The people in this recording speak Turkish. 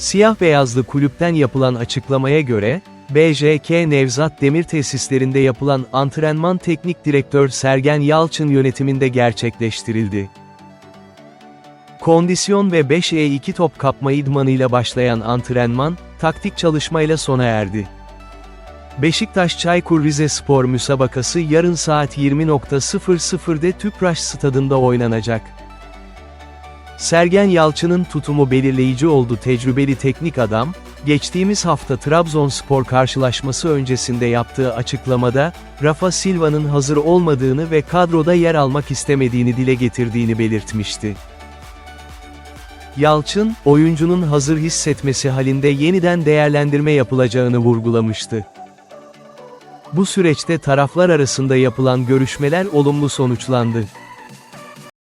Siyah beyazlı kulüpten yapılan açıklamaya göre, BJK Nevzat Demir tesislerinde yapılan antrenman teknik direktör Sergen Yalçın yönetiminde gerçekleştirildi. Kondisyon ve 5E2 top kapma idmanıyla başlayan antrenman, taktik çalışmayla sona erdi. Beşiktaş Çaykur Rizespor müsabakası yarın saat 20.00'de Tüpraş stadında oynanacak. Sergen Yalçın'ın tutumu belirleyici oldu tecrübeli teknik adam, geçtiğimiz hafta Trabzonspor karşılaşması öncesinde yaptığı açıklamada, Rafa Silva'nın hazır olmadığını ve kadroda yer almak istemediğini dile getirdiğini belirtmişti. Yalçın, oyuncunun hazır hissetmesi halinde yeniden değerlendirme yapılacağını vurgulamıştı. Bu süreçte taraflar arasında yapılan görüşmeler olumlu sonuçlandı.